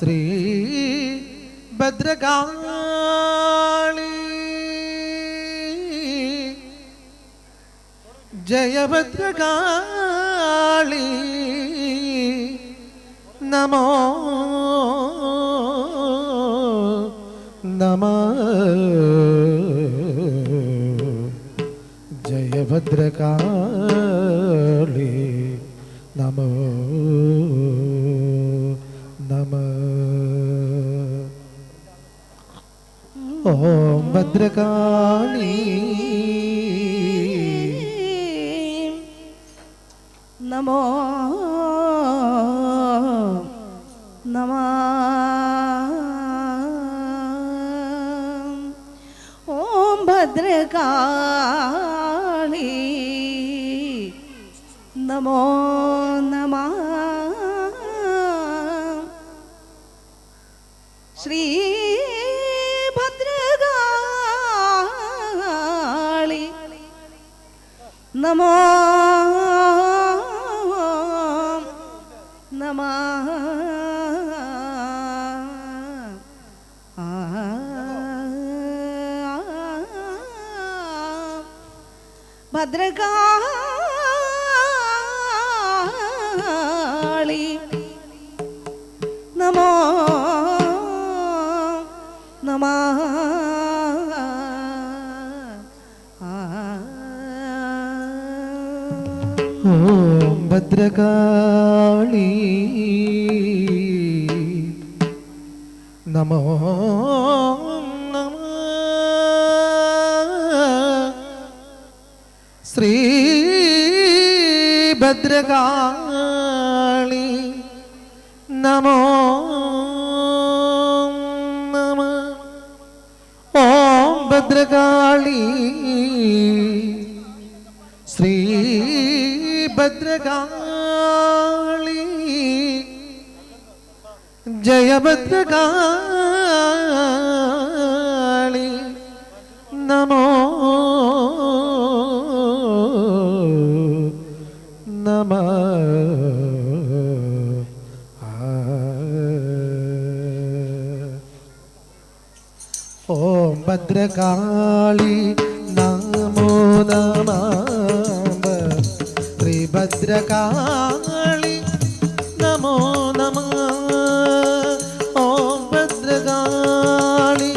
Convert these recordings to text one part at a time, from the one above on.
ശ്രീ ഭദ്രകാളി. ജയഭദ്രകാളി നമോ നമ. ജയഭദ്രകാളി നമോ നമ. ഓം ഭദ്രകാളി. നമോ നമ. ഓം ഭദ്രകാളി. നമോ നമ. ശ്രീ ഭദ്രകാളി നമോ. നമ ഭദ്രകാളി ഭദ്രകാളി. നമോ നമ. ശ്രീ ഭദ്രകാളി. നമോ നമ. ഓം ഭദ്രകാളി. ശ്രീ ഭദ്രകാളി ജയഭദ്രകാളി. നമോ നമ. ഓം ഭദ്രകാളി. നമോ നമ. ശ്രീഭദ്രകാളി നമോ നമ. ഓം ഭദ്രകാളി.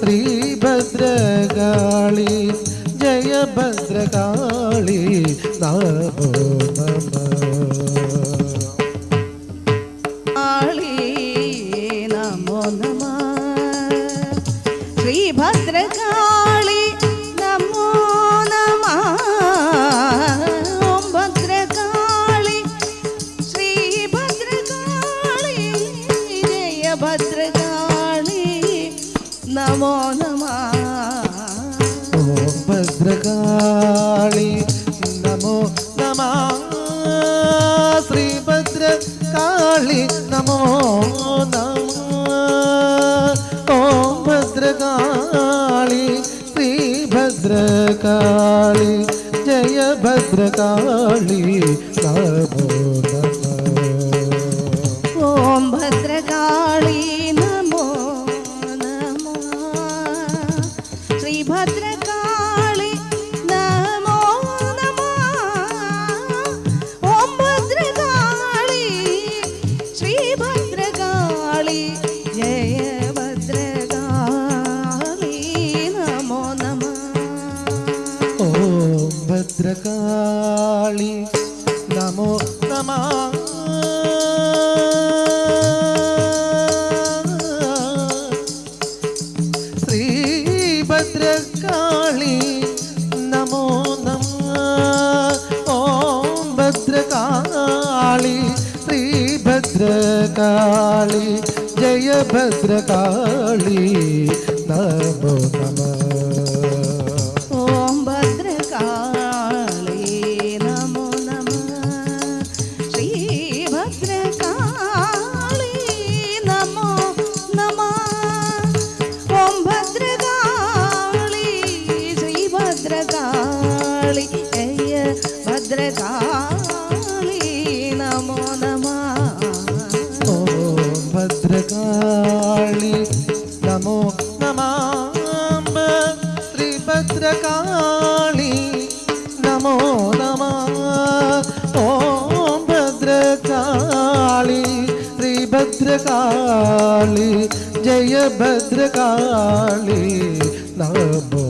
ശ്രീഭദ്രകാളി. ജയ ഭദ്രകാളി. നമോ നമ. ഭദ്രകാളി നമോ നമ. ശ്രീഭദ്രകാളി നമോ നമ. ഓം ഭദ്രകാളി ശ്രീഭദ്രകാളി ജയ ഭദ്രകാളി നമോ നമ. ഓം ഭദ്രകാളി നമോ നമോ. ശ്രീഭദ്രകാളി നമോ നമ. ശ്രീഭദ്രകാളി നമോ നമ. ഓം ഭദ്രകാളി ശ്രീഭദ്രകാളി. ജയ ഭദ്രകാളി നമോ ഭദ്രകാളി നമോ നമാം ശ്രീഭദ്രകാളി നമോ നമ. ഓം ഭദ്രകാളി ശ്രീഭദ്രകാളി ജയ ഭദ്രകാളി നമോ